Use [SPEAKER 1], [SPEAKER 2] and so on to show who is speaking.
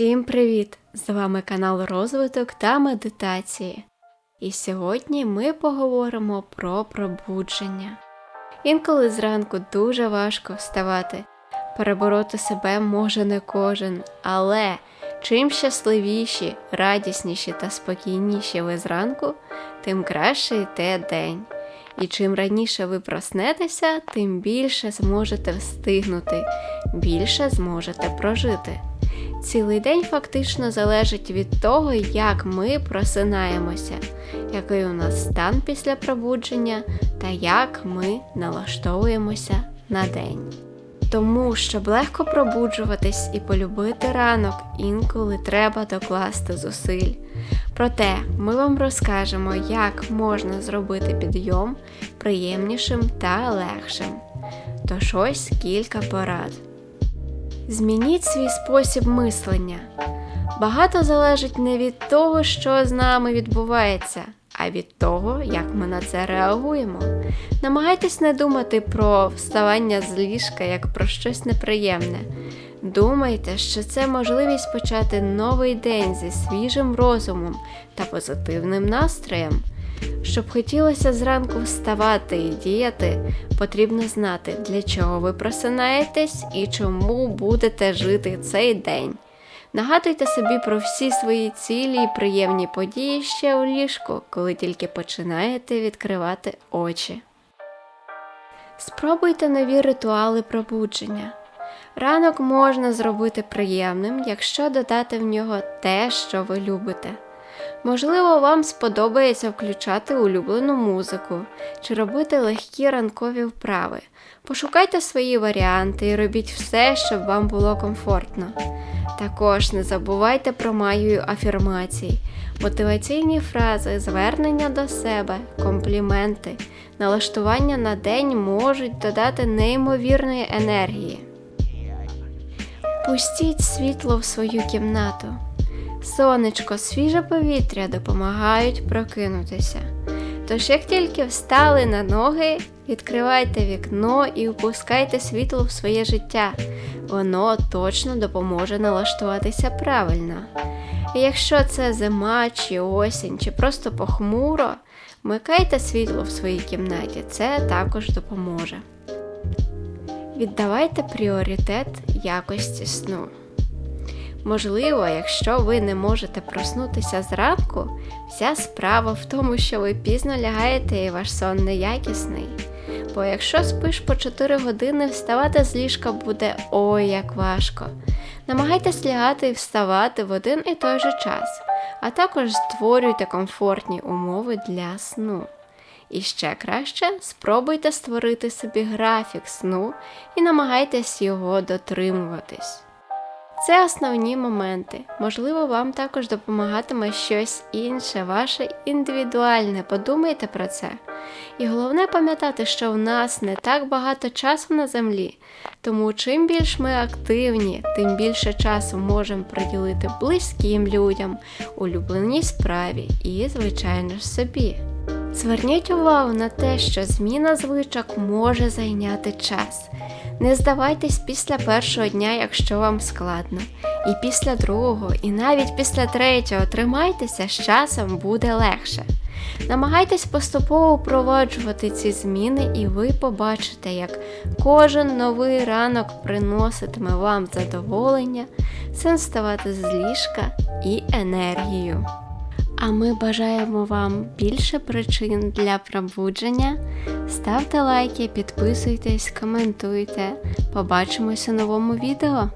[SPEAKER 1] Всім привіт! З вами канал Розвиток та Медитації. І сьогодні ми поговоримо про пробудження. Інколи зранку дуже важко вставати. Перебороти себе може не кожен, але чим щасливіші, радісніші та спокійніші ви зранку, тим краще йде день. І чим раніше ви проснетеся, тим більше зможете встигнути, більше зможете прожити. Цілий день фактично залежить від того, як ми просинаємося, який у нас стан після пробудження та як ми налаштовуємося на день. Тому, щоб легко пробуджуватись і полюбити ранок, інколи треба докласти зусиль. Проте ми вам розкажемо, як можна зробити підйом приємнішим та легшим. Тож ось кілька порад. Змініть свій спосіб мислення. Багато залежить не від того, що з нами відбувається, а від того, як ми на це реагуємо. Намагайтесь не думати про вставання з ліжка як про щось неприємне. Думайте, що це можливість почати новий день зі свіжим розумом та позитивним настроєм. Щоб хотілося зранку вставати і діяти, потрібно знати, для чого ви просинаєтесь і чому будете жити цей день. Нагадуйте собі про всі свої цілі і приємні події ще у ліжку, коли тільки починаєте відкривати очі. Спробуйте нові ритуали пробудження. Ранок можна зробити приємним, якщо додати в нього те, що ви любите. Можливо, вам сподобається включати улюблену музику чи робити легкі ранкові вправи. Пошукайте свої варіанти і робіть все, щоб вам було комфортно. Також не забувайте про магію афірмацій, мотиваційні фрази, звернення до себе, компліменти, налаштування на день можуть додати неймовірної енергії. Пустіть світло в свою кімнату. Сонечко, свіже повітря допомагають прокинутися. Тож, як тільки встали на ноги, відкривайте вікно і впускайте світло в своє життя. Воно точно допоможе налаштуватися правильно. І якщо це зима чи осінь, чи просто похмуро, вмикайте світло в своїй кімнаті, це також допоможе. Віддавайте пріоритет якості сну. Можливо, якщо ви не можете проснутися зранку, вся справа в тому, що ви пізно лягаєте і ваш сон неякісний. Бо якщо спиш по 4 години, вставати з ліжка буде ой як важко. Намагайтесь лягати і вставати в один і той же час, а також створюйте комфортні умови для сну. І ще краще спробуйте створити собі графік сну і намагайтесь його дотримуватись. Це основні моменти. Можливо, вам також допомагатиме щось інше, ваше індивідуальне. Подумайте про це. І головне пам'ятати, що в нас не так багато часу на землі, тому чим більш ми активні, тим більше часу можемо приділити близьким людям, улюбленій справі і, звичайно ж, собі. Зверніть увагу на те, що зміна звичок може зайняти час. Не здавайтесь після першого дня, якщо вам складно, і після другого, і навіть після третього тримайтеся, з часом буде легше. Намагайтесь поступово впроваджувати ці зміни, і ви побачите, як кожен новий ранок приноситиме вам задоволення, сенс ставати з ліжка і енергію. А ми бажаємо вам більше причин для пробудження. Ставте лайки, підписуйтесь, коментуйте. Побачимось у новому відео!